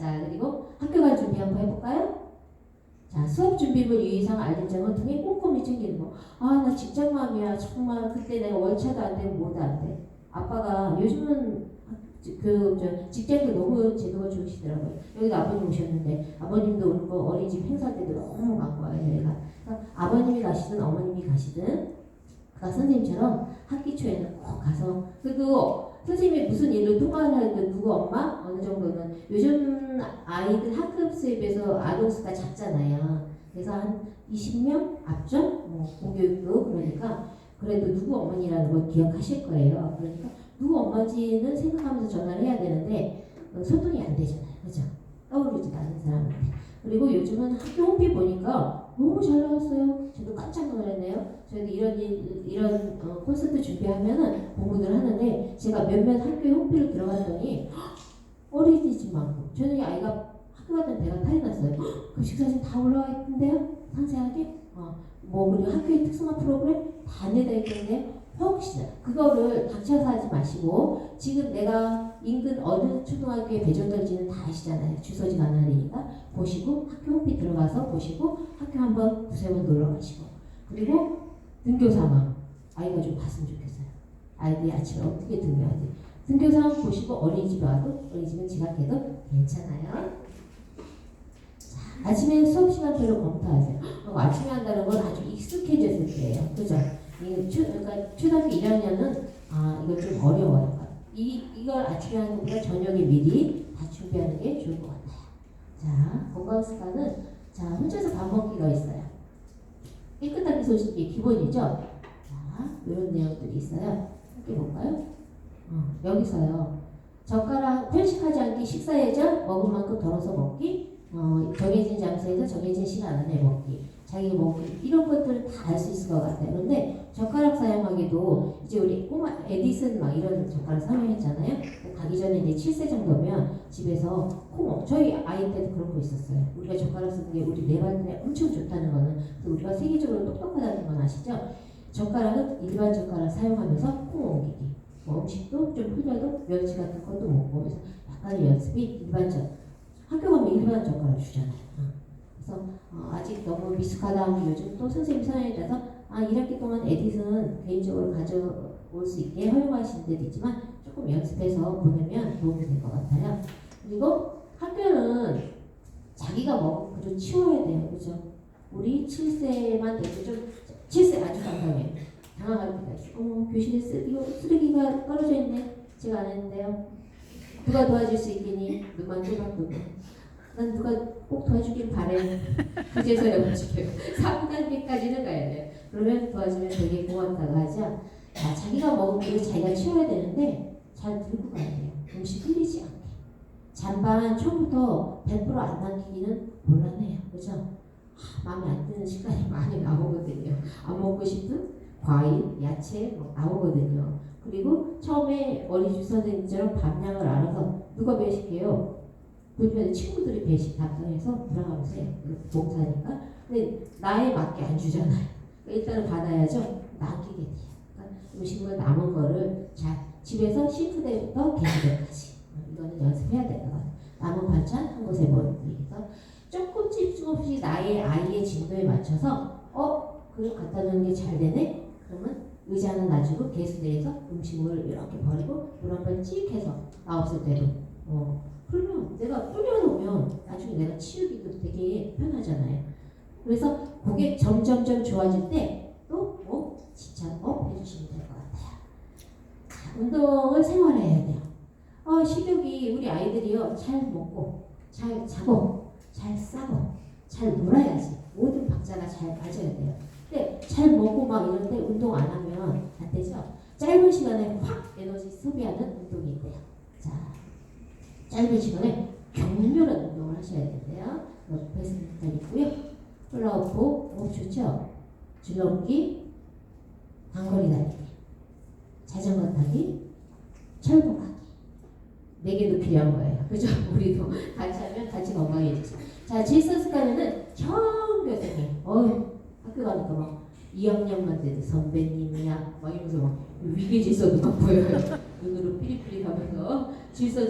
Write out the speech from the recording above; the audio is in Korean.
자, 그리고 학교 갈 준비 한번 해볼까요? 자, 수업 준비물 유의사항 알림 점을 통해 꼼꼼히 챙기는 거. 아, 나 직장맘이야. 정말 그때 내가 월차도 안 되고 뭐도 안 돼. 아빠가 요즘은 그, 저, 직장도 너무 제도가 좋으시더라고요. 여기도 아버님 오셨는데, 아버님도 오는 거 어린이집 행사 때도 너무 반가워요, 저희가. 그러니까 아버님이 가시든 어머님이 가시든, 그러니까 선생님처럼 학기 초에는 꼭 가서, 그리고 선생님이 무슨 일로 통화를 하든 누구 엄마? 어느 정도는 요즘 아이들 학급 수입에서 아동 수가 작잖아요. 그래서 한 20명 앞쪽? 뭐, 공교육도 그러니까 그래도 누구 어머니라는 걸 기억하실 거예요. 그러니까 누구 엄마인지는 생각하면서 전화를 해야 되는데 어, 소통이 안 되잖아요. 그죠? 떠오르지도 않는 사람한테. 그리고 요즘은 학교 홈피 보니까 너무 잘 나왔어요. 저도 깜짝 놀랐네요. 저희도 이런 일, 이런 어, 콘서트 준비하면은 공부들 하는데 제가 몇몇 학교 홈피로 들어갔더니 어린이집 많고 저는 이 아이가 학교 갔던 데가 탈이 났어요. 급식 사진 다 올라와 있던데요? 상세하게? 어, 뭐 그리고 학교의 특성화 프로그램 다 안내되어 있던데 혹시 그거를 닥쳐서 하지 마시고 지금 내가 인근 어느 초등학교에 배정될지는 다 아시잖아요. 주소지가 안 나니까 보시고 학교 홈피 들어가서 보시고 학교 한번 두세 번 놀러 가시고 그리고 등교 상황 아이가 좀 봤으면 좋겠어요. 아이들이 아침에 어떻게 등교하지? 등교 상황 보시고 어린이집 와도 어린이집은 지각해도 괜찮아요. 자, 아침에 수업 시간표를 검토하세요. 어, 아침에 한다는 건 아주 익숙해졌을 때예요. 그죠? 그러니까 초등학교 1학년은 아 이거 좀 어려워요. 이 이걸 아침에 하는 것보다 저녁에 미리 다 준비하는 게 좋을 것 같아요. 자 건강 습관은 자 혼자서 밥 먹기가 있어요. 깨끗하게 소식이 기본이죠. 자 이런 내용들이 있어요. 함께 볼까요? 어, 여기서요. 젓가락 편식하지 않기 식사 예절 먹을 만큼 덜어서 먹기 어, 정해진 장소에서 정해진 시간 안에 먹기 자기 먹기 이런 것들을 다 알 수 있을 것 같아요. 근데 젓가락 사용하기도 이제 우리 꼬마 에디슨 막 이런 젓가락 사용했잖아요. 가기 전에 이제 7세 정도면 집에서 콩 저희 아이 때도 그런 거 있었어요. 우리가 젓가락 쓰는 게 우리 뇌발달에 엄청 좋다는 거는 우리가 세계적으로 똑똑하다는 건 아시죠? 젓가락은 일반 젓가락 사용하면서 콩 옮기기. 뭐 음식도 좀 흘려도 멸치 같은 것도 먹고 그래서 약간의 연습이 일반적 학교 가면 일반 젓가락 주잖아요. 어. 그래서 어, 아직 너무 미숙하다 하면 요즘 또 선생님 따라서 아 1학기 동안 에디슨 개인적으로 가져올 수 있게 허용하시는 데도 있지만 조금 연습해서 보내면 도움이 될 것 같아요. 그리고 학교는 자기가 먹은 그좀 치워야 돼요. 그죠? 우리 7세만 돼도 좀 7세 아주 당당해요. 때가 있어요. 어머 교실에 쓰, 이거 쓰레기가 떨어져 있네. 제가 안 했는데요. 누가 도와줄 수 있겠니? 눈만 쪼박쪼박. 난 누가 꼭 도와주길 바래. 그제서야 움직여요. 3단계까지는 가야 돼요. 그러면 도와주면 되게 고맙다고 하죠. 자, 자기가 먹은 거를 자기가 치워야 되는데 잘 들고 가야 돼요. 음식 흘리지 않게. 잔반 처음부터 100%안 남기기는 곤란해요. 그죠? 아, 마음에 안 드는 식단이 많이 나오거든요. 안 먹고 싶은 과일, 야채 뭐 나오거든요. 그리고 처음에 어린 주선생님처럼 밥량을 알아서 누가 배식해요? 불편해 친구들이 배식 담당해서 들어가면서 해요. 봉사니까. 근데 나에 맞게 안 주잖아요. 그러니까 일단은 받아야죠. 남기게 돼요. 그러니까 음식물 남은 거를 잘 집에서 싱크대부터 게시대까지 이거는 연습해야 될 것. 남은 반찬 한 곳에 모으기서 조금 집중 없이 나의 아이의 진도에 맞춰서 어 그릇 갖다 놓는 게 잘 되네. 그러면 의자 하나 놔주고 개수대에서 음식물을 이렇게 버리고 물 한 번 찍 해서 나 없을 때도 어 그러면 내가 뿌려놓으면 나중에 내가 치우기도 되게 편하잖아요. 그래서 그게 점점점 좋아질 때 또 뭐 지쳐업 해주시면 될 것 같아요. 자, 운동을 생활해야 돼요. 어, 식욕이 우리 아이들이요 잘 먹고 잘 자고 잘 싸고 잘 놀아야지 모든 박자가 잘 맞아야 돼요. 먹고 막 이럴 때 운동 안 하면 안 되죠. 짧은 시간에 확 에너지 소비하는 운동이 있대요. 자, 짧은 시간에 격렬한 운동을 하셔야 되는데요. 베스트가 있고요. 플라우프, 오 좋죠. 줄넘기, 단거리 달리기, 자전거 타기, 철거 가기. 네 개도 필요한 거예요. 그죠? 우리도 같이 하면 같이 건강해지죠. 자, 질서 습관에는 정 교수님, 어휴, 학교 가니까 막 2학년만 돼도 선배님이야. 막 이러면서 막 위계 질서도 막 보여요. 눈으로 삐리삐리 가면서. 질서